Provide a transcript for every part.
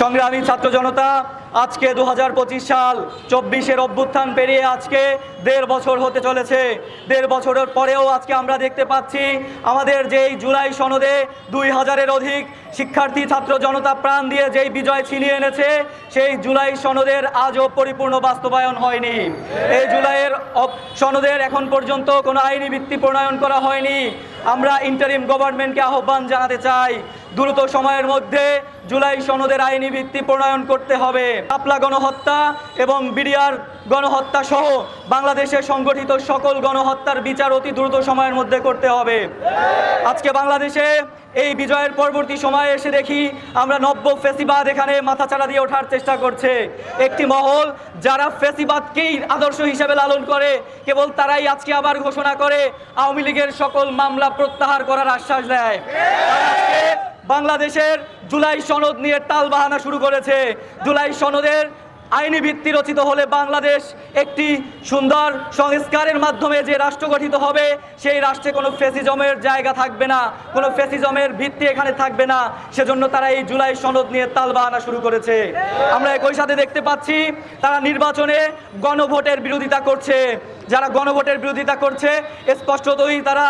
সংগ্রামী ছাত্র জনতা, আজকে দু হাজার পঁচিশ সাল চব্বিশের অভ্যুত্থান পেরিয়ে আজকে দেড় বছর হতে চলেছে। দেড় বছরের পরেও আজকে আমরা দেখতে পাচ্ছি আমাদের যেই জুলাই সনদে দুই হাজারের অধিক শিক্ষার্থী ছাত্র জনতা প্রাণ দিয়ে যেই বিজয় ছিনিয়ে এনেছে, সেই জুলাই সনদের আজও পরিপূর্ণ বাস্তবায়ন হয়নি। এই জুলাইয়ের সনদের এখন পর্যন্ত কোনো আইনি ভিত্তি প্রণয়ন করা হয়নি। আমরা ইন্টারিম গভর্নমেন্টকে আহ্বান জানাতে চাই দ্রুত সময়ের মধ্যে জুলাই সনদের আইনি ভিত্তি প্রণয়ন করতে হবে। কাপলা গণহত্যা এবং বিডিআর গণহত্যা সহ বাংলাদেশে সংগঠিত সকল গণহত্যার বিচার অতি দ্রুত সময়ের মধ্যে করতে হবে। আজকে বাংলাদেশে এই বিজয়ের পরবর্তী সময়ে এসে দেখি আমরা নব্য ফেসিবাদ এখানে মাথাচাড়া দিয়ে ওঠার চেষ্টা করছে। একটি মহল যারা ফেসিবাদকেই আদর্শ হিসেবে লালন করে, কেবল তারাই আজকে আবার ঘোষণা করে আওয়ামী লীগের সকল মামলা প্রত্যাহার করার আশ্বাস দেয়। বাংলাদেশের জুলাই সনদ নিয়ে টাল বাহানা শুরু করেছে। জুলাই সনদের আইনি ভিত্তি রচিত হলে বাংলাদেশ একটি সুন্দর সংস্কারের মাধ্যমে যে রাষ্ট্র গঠিত হবে, সেই রাষ্ট্রে কোনো ফেসিজমের জায়গা থাকবে না, কোনো ফেসিজমের ভিত্তি এখানে থাকবে না। সেজন্য তারা এই জুলাই সনদ নিয়ে তালবাহানা শুরু করেছে। আমরা একই সাথে দেখতে পাচ্ছি, তারা নির্বাচনে গণভোটের বিরোধিতা করছে। যারা গণভোটের বিরোধিতা করছে, স্পষ্টতই তারা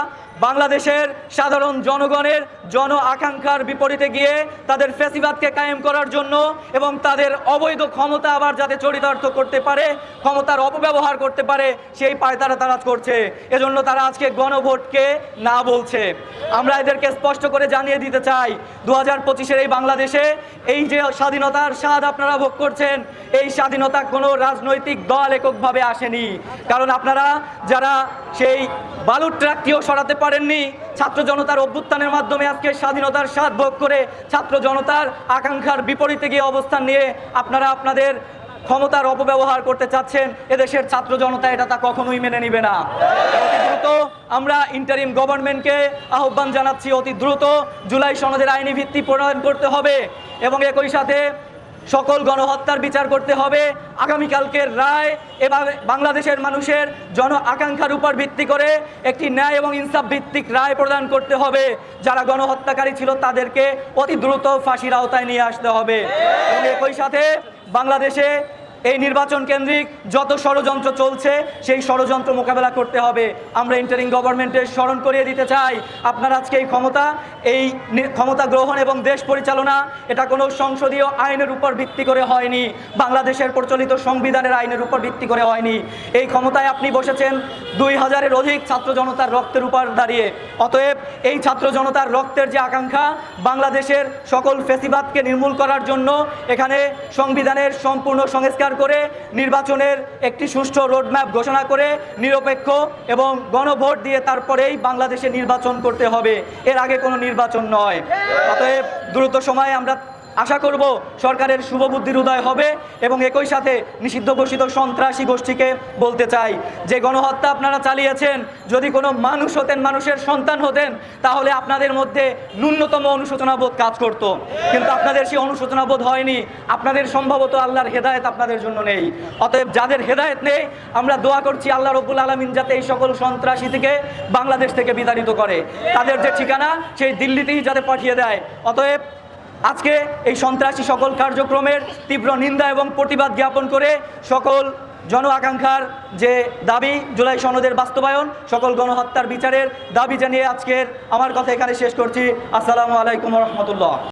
বাংলাদেশের সাধারণ জনগণের জন আকাঙ্ক্ষার বিপরীতে গিয়ে তাদের ফেসিবাদকে কায়েম করার জন্য এবং তাদের অবৈধ ক্ষমতা আবার যাতে চরিতার্থ করতে পারে, ক্ষমতার অপব্যবহার করতে পারে, সেই পায়তারা তারা করছে। এজন্য তারা আজকে গণভোটকে না বলছে। আমরা এদেরকে স্পষ্ট করে জানিয়ে দিতে চাই দু হাজার পঁচিশের এই বাংলাদেশে এই যে স্বাধীনতার স্বাদ আপনারা ভোগ করছেন, এই স্বাধীনতা কোনো রাজনৈতিক দল এককভাবে আসেনি। কারণ আপনারা যারা সেই বালুর ট্রাকটিও সরাতে পারেননি। ছাত্র জনতার অভ্যুত্থানের মাধ্যমে আজকে স্বাধীনতার স্বাদ ভোগ করে ছাত্র জনতার আকাঙ্ক্ষার বিপরীতে গিয়ে অবস্থান নিয়ে আপনারা আপনাদের ক্ষমতার অপব্যবহার করতে চাচ্ছেন, এদেশের ছাত্র জনতা এটা তা কখনোই মেনে নিবে না। দ্রুত আমরা ইন্টারিম গভর্নমেন্টকে আহ্বান জানাচ্ছি, অতি দ্রুত জুলাই সনদের আইনি ভিত্তি প্রণয়ন করতে হবে এবং একই সাথে সকল গণহত্যার বিচার করতে হবে। আগামীকালকের রায় এবার বাংলাদেশের মানুষের জন আকাঙ্ক্ষার উপর ভিত্তি করে একটি ন্যায় এবং ইনসাফ ভিত্তিক রায় প্রদান করতে হবে। যারা গণহত্যাকারী ছিল তাদেরকে অতি দ্রুত ফাঁসির আওতায় নিয়ে আসতে হবে। একই সাথে বাংলাদেশে এই নির্বাচন কেন্দ্রিক যত ষড়যন্ত্র চলছে, সেই ষড়যন্ত্র মোকাবেলা করতে হবে। আমরা ইন্টারিং গভর্নমেন্টের স্মরণ করিয়ে দিতে চাই। আপনার আজকে এই ক্ষমতা এই ক্ষমতা গ্রহণ এবং দেশ পরিচালনা, এটা কোনো সংসদীয় আইনের উপর ভিত্তি করে হয়নি। বাংলাদেশের প্রচলিত সংবিধানের আইনের উপর ভিত্তি করে হয়নি। এই ক্ষমতায় আপনি বসেছেন দুই হাজারের অধিক ছাত্র জনতার রক্তের উপর দাঁড়িয়ে। অতএব এই ছাত্র জনতার রক্তের যে আকাঙ্ক্ষা, বাংলাদেশের সকল ফেসিবাদকে নির্মূল করার জন্য এখানে সংবিধানের সম্পূর্ণ সংস্কার করে, নির্বাচনের একটি সুষ্ঠু রোডম্যাপ ঘোষণা করে, নিরপেক্ষ এবং গণভোট দিয়ে তারপরেই বাংলাদেশে নির্বাচন করতে হবে। এর আগে কোনো নির্বাচন নয়। অতএব দ্রুত সময়ে আমরা আশা করব সরকারের শুভবুদ্ধির উদয় হবে এবং একই সাথে নিষিদ্ধ ঘোষিত সন্ত্রাসী গোষ্ঠীকে বলতে চাই। যে গণহত্যা আপনারা চালিয়েছেন, যদি কোনো মানুষ হতেন, মানুষের সন্তান হতেন, তাহলে আপনাদের মধ্যে ন্যূনতম অনুশোচনাবোধ কাজ করত। কিন্তু আপনাদের সেই অনুশোচনাবোধ হয়নি। আপনাদের সম্ভবত আল্লাহর হেদায়ত আপনাদের জন্য নেই। অতএব যাদের হেদায়েত নেই, আমরা দোয়া করছি আল্লাহ রব্বুল আলমিন যাতে এই সকল সন্ত্রাসী থেকে বাংলাদেশ থেকে বিতাড়িত করে। তাদের যে ঠিকানা, সেই দিল্লিতেই যাতে পাঠিয়ে দেয়। অতএব আজকে এই সন্ত্রাসী সকল কার্যক্রমের তীব্র নিন্দা এবং প্রতিবাদ জ্ঞাপন করে সকল জন আকাঙ্ক্ষার যে দাবি জুলাই সনদের বাস্তবায়ন, সকল গণহত্যার বিচারের দাবি জানিয়ে আজকের আমার কথা এখানে শেষ করছি। আসসালামু আলাইকুম রহমতুল্লাহ।